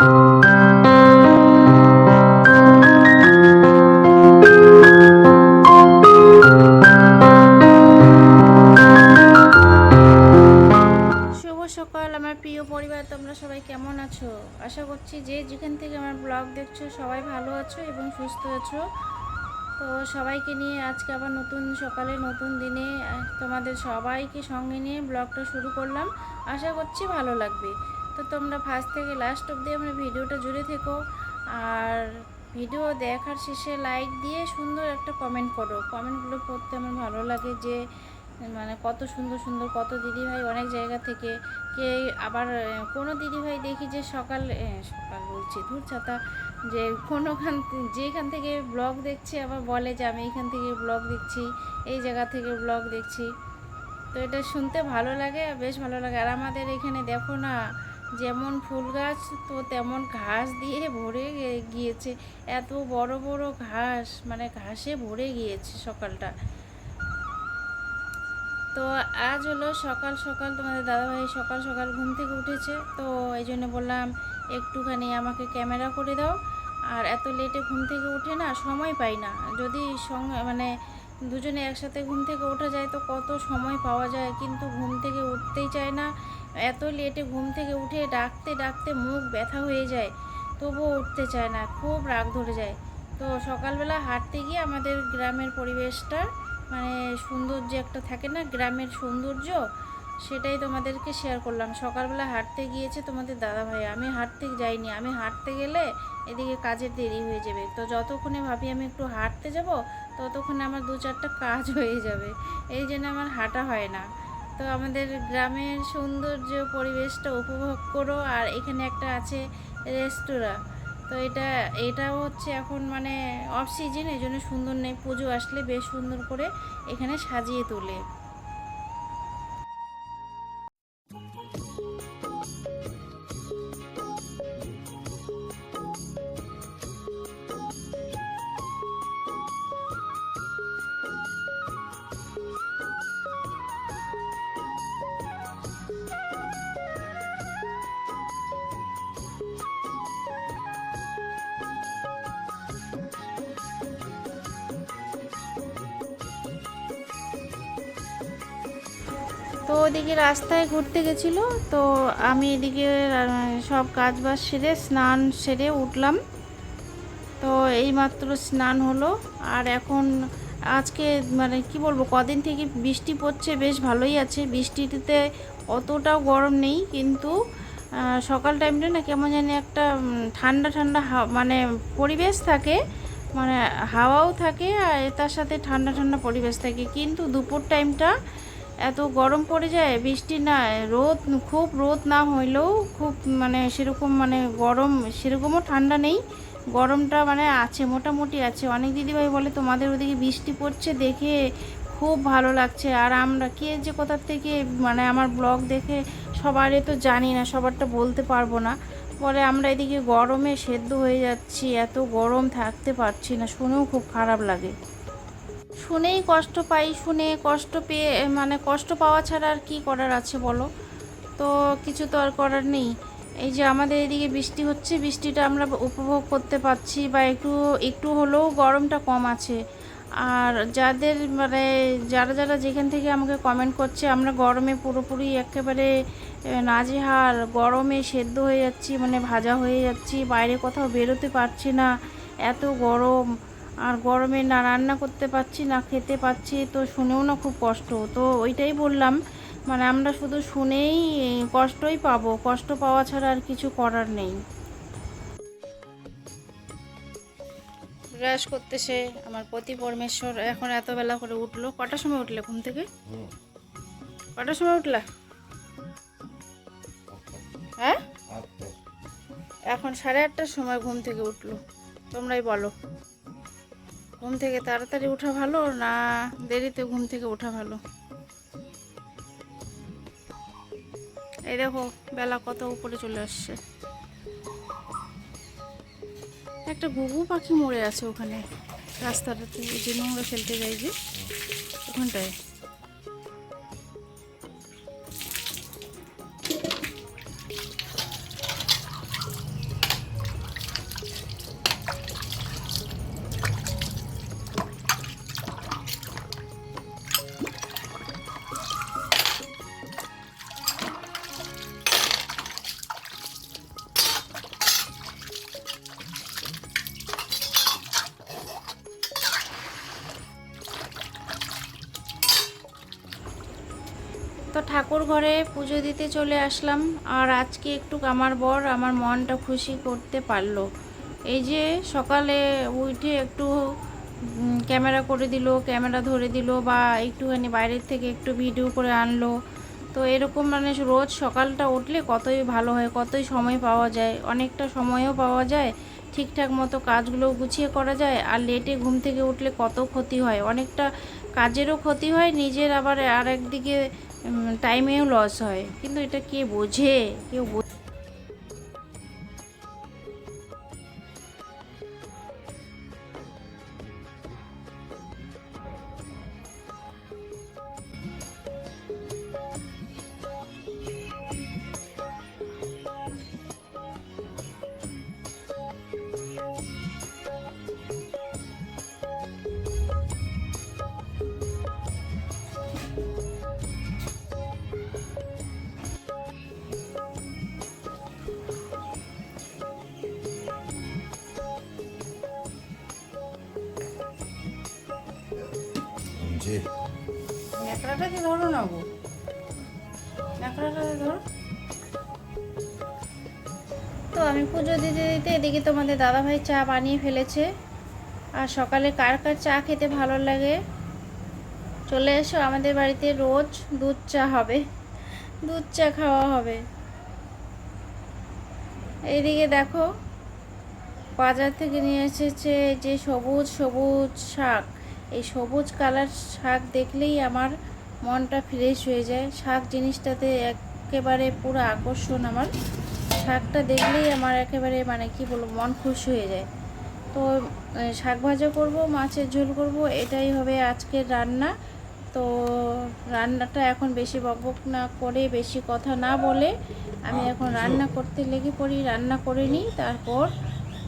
সকাল, আমার প্রিয় পরিবার, তোমরা সবাই কেমন আছো? আশা করছি যে যেখান থেকে আমার ব্লগ দেখছ, সবাই ভালো আছো এবং সুস্থ আছো। তো সবাইকে নিয়ে আজকে আবার নতুন সকালে, নতুন দিনে তোমাদের সবাইকে সঙ্গে নিয়ে ব্লগটা শুরু করলাম। আশা করছি ভালো লাগবে। তো তোমরা ফার্স্ট থেকে লাস্ট অবধি আমরা ভিডিওটা জুড়ে থেকো। আর ভিডিও দেখার শেষে লাইক দিয়ে সুন্দর একটা কমেন্ট করো। কমেন্টগুলো পড়তে আমার ভালো লাগে যে মানে কত সুন্দর সুন্দর, কত দিদিভাই অনেক জায়গা থেকে কে আবার, কোনো দিদিভাই দেখি যে সকাল সকাল বলছি, ধূর ছাতা, যে কোনোখান, যেখান থেকে ব্লগ দেখছে আবার বলে যে আমি এইখান থেকে ব্লগ দেখছি, এই জায়গা থেকে ব্লগ দেখছি। তো এটা শুনতে ভালো লাগে, বেশ ভালো লাগে। আর আমাদের এখানে দেখো না যেমন ফুল গাছ, তো তেমন ঘাস দিয়ে ভরে গিয়েছে। এত বড় বড় ঘাস মানে ঘাসে ভরে গিয়েছে সকালটা। তো আজ হলো সকাল সকাল, তোমাদের দাদাভাই সকাল সকাল ঘুম থেকে উঠেছে। তো এই জন্য বললাম, একটুখানি আমাকে ক্যামেরা করে দাও। আর এত লেটে ঘুম থেকে উঠে না সময় পাই না। যদি মানে দুজনে একসাথে ঘুম থেকে ওঠা যায়, তো কত সময় পাওয়া যায়। কিন্তু ঘুম থেকে উঠতেই চায় না। এত লেটে ঘুম থেকে উঠে ডাকতে ডাকতে মুখ ব্যথা হয়ে যায়, তবুও উঠতে চায় না, খুব রাগ ধরে যায়। তো সকালবেলা হাঁটতে গিয়ে আমাদের গ্রামের পরিবেশটা মানে সৌন্দর্য একটা থাকে না, গ্রামের সৌন্দর্য, সেটাই তোমাদেরকে শেয়ার করলাম। সকালবেলা হাঁটতে গিয়েছে তোমাদের দাদা ভাই আমি হাঁটতে যাইনি, আমি হাঁটতে গেলে এদিকে কাজের দেরি হয়ে যাবে। তো যতক্ষণে ভাবি আমি একটু হাঁটতে যাব, ততক্ষণে আমার দু চারটা কাজ হয়ে যাবে। এই জন্য আমার হাঁটা হয় না। তো আমাদের গ্রামের সৌন্দর্য পরিবেশটা উপভোগ করো। আর এখানে একটা আছে রেস্তোরাঁ। তো এটা, এটাও হচ্ছে এখন মানে অফ সিজন এই জন্য সুন্দর নেই। পুজো আসলে বেশ সুন্দর করে এখানে সাজিয়ে তোলে। তো ওদিকে রাস্তায় ঘুরতে গেছিল, তো আমি এদিকে সব কাজ বাজ সেরে, স্নান সেরে উঠলাম। তো এইমাত্র স্নান হলো, আর এখন আজকে মানে কি বলব, কদিন থেকে বৃষ্টি পড়ছে, বেশ ভালোই আছে। বৃষ্টিতে অতটাও গরম নেই, কিন্তু সকাল টাইমটা না কেমন জানি একটা ঠান্ডা ঠান্ডা মানে পরিবেশ থাকে মানে হাওয়াও থাকে, আর তার সাথে ঠান্ডা ঠান্ডা পরিবেশ থাকে। কিন্তু দুপুর টাইমটা এত গরম পড়ে যায়, বৃষ্টি না, রোদ খুব রোদ না হইলেও খুব মানে সেরকম মানে গরম, সেরকমও ঠান্ডা নেই। গরমটা মানে আছে, মোটামুটি আছে। অনেক দিদিভাই বলে, তোমাদের ওদিকে বৃষ্টি পড়ছে দেখে খুব ভালো লাগছে। আর আমরা কে যে কোথার থেকে মানে আমার ব্লগ দেখে সবারই তো জানি না, সবারটা বলতে পারব না। পরে আমরা এদিকে গরমে সেদ্ধ হয়ে যাচ্ছি, এত গরম থাকতে পারছি না, শুনেও খুব খারাপ লাগে। শুনেই কষ্ট পাই শুনে কষ্ট পেয়ে মানে কষ্ট পাওয়া ছাড়া আর কি করার আছে বলো? তো কিছু তো আর করার নেই। এই যে আমাদের এদিকে বৃষ্টি হচ্ছে বৃষ্টিটা আমরা উপভোগ করতে পারছি বা একটু একটু হলেও গরমটা কম আছে। আর যাদের মানে যারা যারা যেখান থেকে আমাকে কমেন্ট করছে আমরা গরমে পুরোপুরি একেবারে আহ, নাজেহাল। গরমে সেদ্ধ হয়ে যাচ্ছি মানে ভাজা হয়ে যাচ্ছি বাইরে কোথাও বেরোতে পারছি না। এত গরম। আর গরমে না রান্না করতে পারছি না খেতে পাচ্ছি তো শুনেও না খুব কষ্ট। তো ওইটাই বললাম মানে আমরা শুধু শুনেই কষ্টই পাবো কষ্ট পাওয়া ছাড়া আর কিছু করার নেই। ব্রাশ করতেছে আমার পতি পরমেশ্বর এখন এত বেলা করে উঠল। কটার সময় উঠলে ঘুম থেকে? কটার সময় উঠলা? হ্যাঁ? এখন সাড়ে আটটার সময় ঘুম থেকে উঠল। তোমরাই বলো। ঘুম থেকে তাড়াতাড়ি ওঠা ভালো না দেরিতে ঘুম থেকে ওঠা ভালো? এই দেখো, বেলা কত উপরে চলে আসছে। একটা ঘুঘু পাখি মরে আছে ওখানে। রাস্তাটাতে যে নোংরা ফেলতে যাই যে, ওখানটায়। ঠাকুর ঘরে পুজো দিতে চলে আসলাম। আর আজকে একটু আমার বর আমার মনটা খুশি করতে পারল। এই যে সকালে উঠে একটু ক্যামেরা করে দিল, ক্যামেরা ধরে দিল বা একটুখানি বাইরের থেকে একটু ভিডিও করে আনলো। তো এরকম মানে রোজ সকালটা উঠলে কতই ভালো হয়, কতই সময় পাওয়া যায়, অনেকটা সময়ও পাওয়া যায়, ঠিকঠাক মতো কাজগুলো গুছিয়ে করা যায়, আর লেটে ঘুম থেকে উঠলে কত ক্ষতি হয়। অনেকটা কাজেরও ক্ষতি হয়, নিজের আবার আর একদিকে টাইমেও লস হয়। কিন্তু এটা কে বোঝে? কেউ জি ন্যাকড়াটাকে ধরো না গো। ন্যাকড়াটাকে ধরো। তো আমি পুজো দিতে দিতে এদিকে তোমাদের দাদাভাই চা বানিয়ে ফেলেছে। আর সকালে কার কার চা খেতে ভালো লাগে? চলে এসো আমাদের বাড়িতে রোজ দুধ চা হবে। দুধ চা খাওয়া হবে। এইদিকে দেখো বাজার থেকে নিয়ে এসেছে যে সবুজ সবুজ শাক। এই সবুজ কালার শাক দেখলেই আমার মনটা ফ্রেশ হয়ে যায়। শাক জিনিসটাতে একেবারে পুরো আকর্ষণ আমার। শাকটা দেখলেই আমার একেবারে মানে কি বলব মন খুশি হয়ে যায়। তো শাক ভাজা করব মাছের ঝোল করব এটাই হবে আজকের রান্না। তো রান্নাটা এখন বেশি বকবক না করে বেশি কথা না বলে আমি এখন রান্না করতে লেগে পড়ি রান্না করে নিই তারপর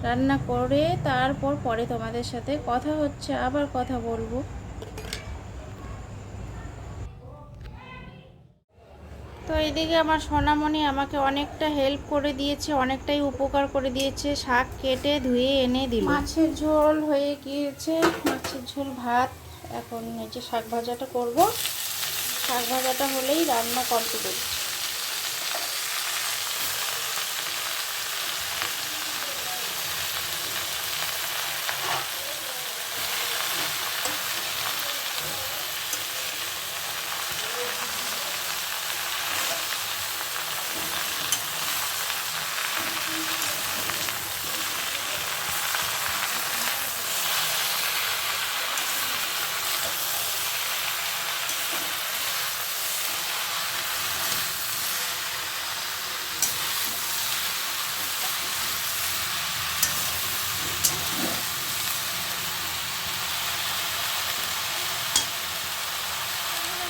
রান্না করে, তারপর পরে তোমাদের সাথে কথা হচ্ছে, আবার কথা বলব। তো এইদিকে আমার সোনামণি আমাকে অনেকটা হেল্প করে দিয়েছে, অনেকটাই উপকার করে দিয়েছে। শাক কেটে ধুয়ে এনে দিল। মাছের ঝোল হয়ে গিয়েছে। মাছের ঝোল, ভাত, এখন যে শাক ভাজাটা করব। শাক ভাজাটা হলেই রান্না কমপ্লিট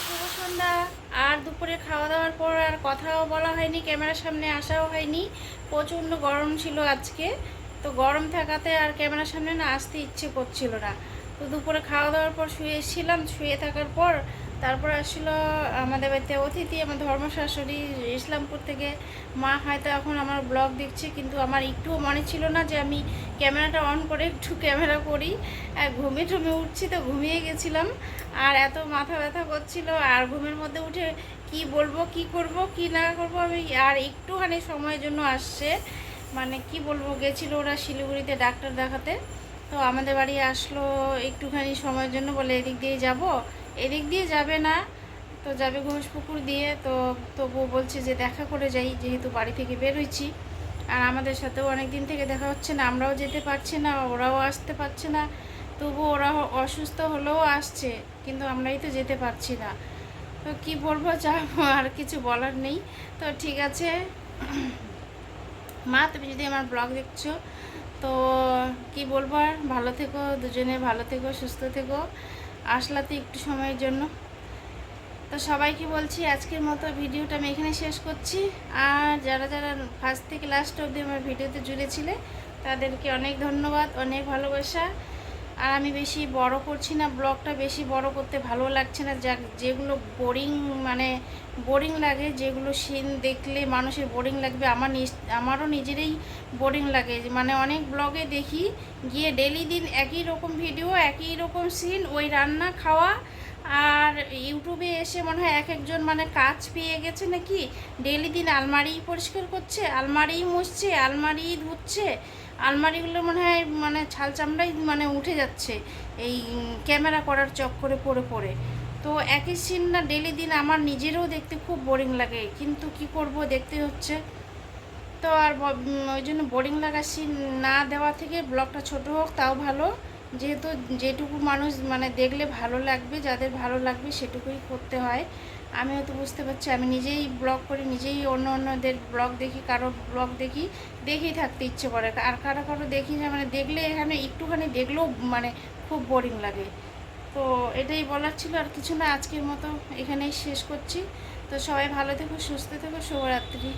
শুভ সন্ধ্যা আর দুপুরে খাওয়া দাওয়ার পর আর কথাও বলা হয়নি, ক্যামেরার সামনে আসাও হয়নি, প্রচণ্ড গরম ছিল আজকে। তো গরম থাকাতে আর ক্যামেরার সামনে না আসতে ইচ্ছে করছিল না। তো দুপুরে খাওয়া দাওয়ার পর শুয়ে এসেছিলাম, শুয়ে থাকার পর তারপর আসলো আমাদের বাড়িতে অতিথি, আমার ধর্ম শাশুড়ি ইসলামপুর থেকে। মা হয়তো এখন আমার ব্লগ দেখছে, কিন্তু আমার একটুও মনে ছিল না যে আমি ক্যামেরাটা অন করে একটু ক্যামেরা করি। ঘুমিয়ে টুমে উঠছি তো ঘুমিয়ে গেছিলাম। আর এত মাথা ব্যথা করছিল, আর ঘুমের মধ্যে উঠে কি বলব, কি করব, কি না করব, আমি আর একটুখানি সময়ের জন্য আসছে। মানে কি বলব, গেছিল ওরা শিলিগুড়িতে ডাক্তার দেখাতে। তো আমাদের বাড়ি আসলো একটুখানি সময়ের জন্য, বলে এদিক দিয়ে যাব। এদিক দিয়ে যাবে না। তো যাবে ঘোষপুকুর দিয়ে। তো তবুও বলছে যে দেখা করে যাই, যেহেতু বাড়ি থেকে বেরোইছি। আর আমাদের সাথেও অনেক দিন থেকে দেখা হচ্ছে না। আমরাও যেতে পারছি না, ওরাও আসতে পারছে না। তবু ওরা অসুস্থ হলেও আসছে, কিন্তু আমরাই তো যেতে পারছি না। তো কি বলব যা আর কিছু বলার নেই। তো ঠিক আছে। মা, তুমি যদি আমার ব্লগ দেখছ, তো কি বলব আর? ভালো থেকো, দুজনে ভালো থেকো, সুস্থ থেকো। আসলাতে একটু সময়ের জন্য। তো সবাইকে বলছি আজকের মতো ভিডিওটা আমি এখানে শেষ করছি। আর যারা যারা ফার্স্ট থেকে লাস্ট অবধি আমার ভিডিওতে জুড়েছিলে, তাদেরকে অনেক ধন্যবাদ, অনেক ভালোবাসা। আর আমি বেশি বড় করছি না, ব্লগটা বেশি বড় করতে ভালো লাগছে না। যা যেগুলো বোরিং মানে বোরিং লাগে, যেগুলো সিন দেখলে মানুষের বোরিং লাগবে, আমার আমারও নিজেরই বোরিং লাগে। মানে অনেক ব্লগে দেখি, গিয়ে ডেলি দিন একই রকম ভিডিও একই রকম সিন ওই রান্না, খাওয়া, আর ইউটিউবে এসে মনে হয় এক একজন মানে কাজ পেয়ে গেছে নাকি? ডেলি দিন আলমারি পরিষ্কার করছে আলমারি মুছছে আলমারি ধুচ্ছে আলমারিগুলো মনে হয় মানে ছাল চামড়াই মানে উঠে যাচ্ছে এই ক্যামেরা করার চক্করে পড়ে পড়ে। তো একই সিন না ডেলি দিন আমার নিজেরও দেখতে খুব বোরিং লাগে, কিন্তু কি করব দেখতে হচ্ছে। তো আর ওই জন্য বোরিং লাগা সিন না দেওয়া থেকে ব্লগটা ছোট হোক, তাও ভালো। যেহেতু যেটুকু মানুষ মানে দেখলে ভালো লাগবে, যাদের ভালো লাগবে সেটুকুই করতে হয়। আমি হয়তো বুঝতে পারছি, আমি নিজেই ব্লগ করি, নিজেই অন্য অন্যদের ব্লগ দেখি, কারও ব্লগ দেখি, দেখেই থাকতে ইচ্ছে করে। আর কারও কারও দেখি না মানে দেখলে এখানে একটুখানি দেখলেও মানে খুব বোরিং লাগে। তো এটাই বলার ছিল, আর কিছু না, আজকের মতো এখানেই শেষ করছি। তো সবাই ভালো থেকো, সুস্থ থেকো, শুভরাত্রি।